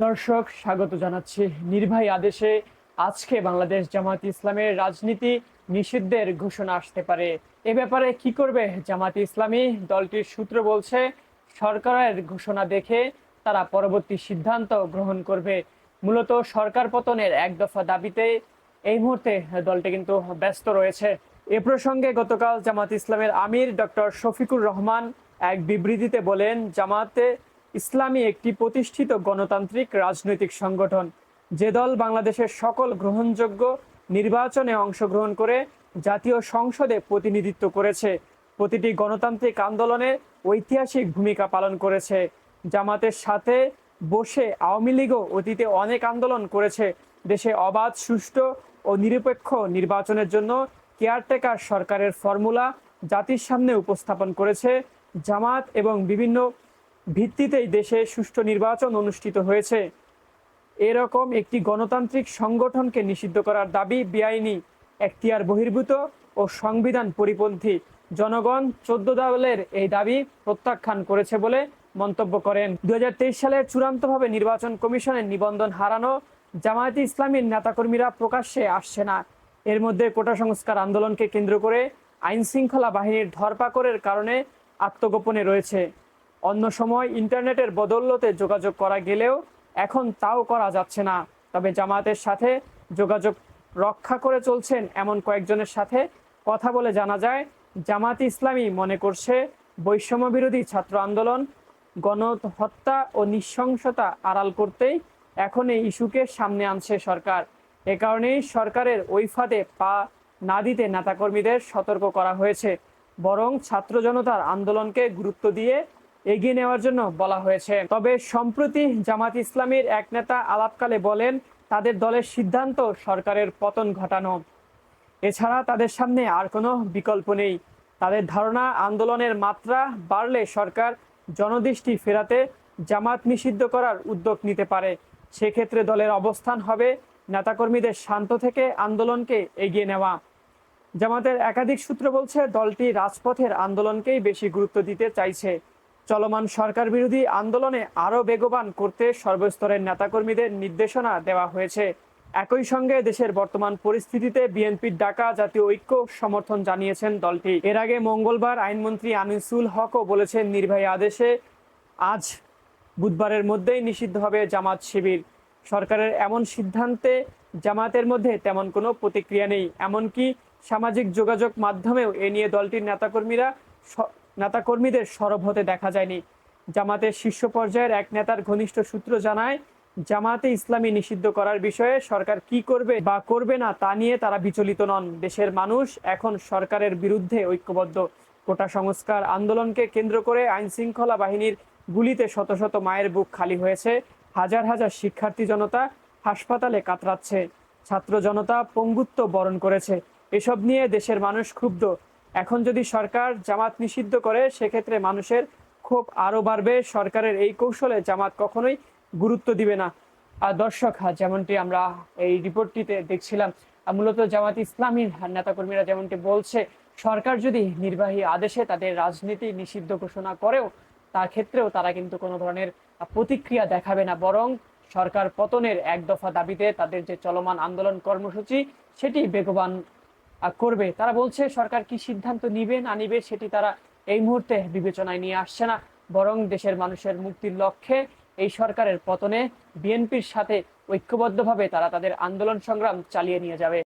দর্শক, স্বাগত জানাচ্ছি নির্বাহী আদেশে। আজকে বাংলাদেশ জামাত ইসলামের রাজনীতি নিষিদ্ধের ঘোষণা আসতে পারে। এ ব্যাপারে কি করবে জামাত ইসলামী? দলটির সূত্র বলছে, সরকারের ঘোষণা দেখে তারা পরবর্তী সিদ্ধান্ত গ্রহণ করবে। মূলত সরকার পতনের এক দফা দাবিতে এই মুহূর্তে দলটি কিন্তু ব্যস্ত রয়েছে। এ প্রসঙ্গে গতকাল জামাত ইসলামের আমির ডক্টর শফিকুর রহমান এক বিবৃতিতে বলেন জামাতে ইসলামী একটি প্রতিষ্ঠিত গণতান্ত্রিক রাজনৈতিক সংগঠন। যে দল বাংলাদেশের সকল গ্রহণযোগ্য নির্বাচনে অংশগ্রহণ করে জাতীয় সংসদে প্রতিনিধিত্ব করেছে। প্রতিটি গণতান্ত্রিক আন্দোলনে ঐতিহাসিক ভূমিকা পালন করেছে। জামাতের সাথে বসে আওয়ামী লীগও অতীতে অনেক আন্দোলন করেছে। দেশে অবাধ, সুষ্ঠু ও নিরপেক্ষ নির্বাচনের জন্য কেয়ারটেকার সরকারের ফর্মুলা জাতির সামনে উপস্থাপন করেছে। জামাত এবং বিভিন্ন ভিত্তিতেই দেশে সুষ্ঠু নির্বাচন অনুষ্ঠিত হয়েছে। এরকম একটি গণতান্ত্রিক সংগঠনকে নিষিদ্ধ করার দাবি বেআইনি, এখতিয়ার বহির্ভূত ও সংবিধান পরিপন্থী। জনগণ চোদ্দ দলের এই দাবি প্রত্যাখ্যান করেছে বলে মন্তব্য করেন। দু সালের চূড়ান্তভাবে নির্বাচন কমিশনের নিবন্ধন হারানো জামায়াতে ইসলামীর নেতাকর্মীরা প্রকাশ্যে আসছে না। এর মধ্যে কোটা সংস্কার আন্দোলনকে কেন্দ্র করে আইন শৃঙ্খলা বাহিনীর ধরপাকড়ের কারণে আত্মগোপনে রয়েছে। অন্য সময় ইন্টারনেটের বদৌলতে যোগাযোগ করা গেলেও এখন তাও করা যাচ্ছে না। তবে জামায়াতের সাথে যোগাযোগ রক্ষা করে চলছেন এমন কয়েকজনের সাথে কথা বলে জানা যায় জামাত ইসলামী মনে করছে বৈষম্য বিরোধী ছাত্র আন্দোলন, গণহত্যা ও নৃশংসতা আড়াল করতেই এখন এই ইস্যুকে সামনে আনছে সরকার। এ কারণেই সরকারের ওই ফাঁদে পা না দিতে নেতাকর্মীদের সতর্ক করা হয়েছে। বরং ছাত্র জনতার আন্দোলনকে গুরুত্ব দিয়ে এগিয়ে নেওয়ার জন্য বলা হয়েছে। তবে সম্প্রতি জামাত ইসলামীর এক নেতা আলাপকালে বলেন, তাদের দলের সিদ্ধান্ত সরকারের পতন ঘটানো। এছাড়া তাদের সামনে আর কোনো বিকল্প নেই। তাদের ধারণা, আন্দোলনের মাত্রা বাড়লে সরকার জনদৃষ্টি ফেরাতে জামাত নিষিদ্ধ করার উদ্যোগ নিতে পারে। সেক্ষেত্রে দলের অবস্থান হবে নেতাকর্মীদের শান্ত থেকে আন্দোলনকে এগিয়ে নেওয়া। জামাতের একাধিক সূত্র বলছে, দলটি রাজপথের আন্দোলনকেই বেশি গুরুত্ব দিতে চাইছে। চলমান সরকার বিরোধী আন্দোলনে আরও বেগবান করতে সর্বস্তরের নেতাকর্মীদের নির্দেশনা দেওয়া হয়েছে। একই সঙ্গে দেশের বর্তমান পরিস্থিতিতে বিএনপির ডাকা জাতীয় ঐক্য সমর্থন জানিয়েছেন দলটি। এর আগে মঙ্গলবার আইনমন্ত্রী আনিসুল হকও বলেছেন, নির্বাহী আদেশে আজ বুধবারের মধ্যেই নিষিদ্ধ হবে জামাত শিবির। সরকারের এমন সিদ্ধান্তে জামাতের মধ্যে তেমন কোনো প্রতিক্রিয়া নেই। এমনকি সামাজিক যোগাযোগ মাধ্যমেও এ নিয়ে দলটির নেতাকর্মীরা নেতাকর্মীদের সরব হতে দেখা যায়নি। জামাতের শীর্ষ পর্যায়ের এক নেতার ঘনিষ্ঠ সূত্র জানায়, জামাতে ইসলামী নিষিদ্ধ করার বিষয়ে সরকার কি করবে বা করবে না তা নিয়ে তারা বিচলিত নন। দেশের মানুষ এখন সরকারের বিরুদ্ধে ঐক্যবদ্ধ। কোটা সংস্কার আন্দোলনকে কেন্দ্র করে আইন শৃঙ্খলা বাহিনীর গুলিতে শত শত মায়ের বুক খালি হয়েছে। হাজার হাজার শিক্ষার্থী জনতা হাসপাতালে কাতরাচ্ছে। ছাত্র জনতা পঙ্গুত্ব বরণ করেছে। এসব নিয়ে দেশের মানুষ ক্ষুব্ধ। এখন যদি সরকার জামাত নিষিদ্ধ করে সেক্ষেত্রে মানুষের ক্ষোভ আরও বাড়বে। সরকারের এই কৌশলে জামাত কখনোই গুরুত্ব দিবে না। আর দর্শক হ্যাঁ, যেমনটি আমরা এই রিপোর্টটিতে দেখছিলাম মূলত জামাত ইসলামীর নেতাকর্মীরা যেমনটি বলছে সরকার যদি নির্বাহী আদেশে তাদের রাজনীতি নিষিদ্ধ ঘোষণা করেও তার ক্ষেত্রেও তারা কিন্তু কোনো ধরনের প্রতিক্রিয়া দেখাবে না। বরং সরকার পতনের এক দফা দাবিতে তাদের যে চলমান আন্দোলন কর্মসূচি সেটি বেগবান করবে। তারা বলছে, সরকার কি সিদ্ধান্ত নিবে না নিবে, সেটি তারা এই মুহূর্তে বিবেচনায় নিয়ে আসছে না। বরং দেশের মানুষের মুক্তির লক্ষ্যে এই সরকারের পতনে বিএনপির সাথে ঐক্যবদ্ধভাবে তারা তাদের আন্দোলন সংগ্রাম চালিয়ে নিয়ে যাবে।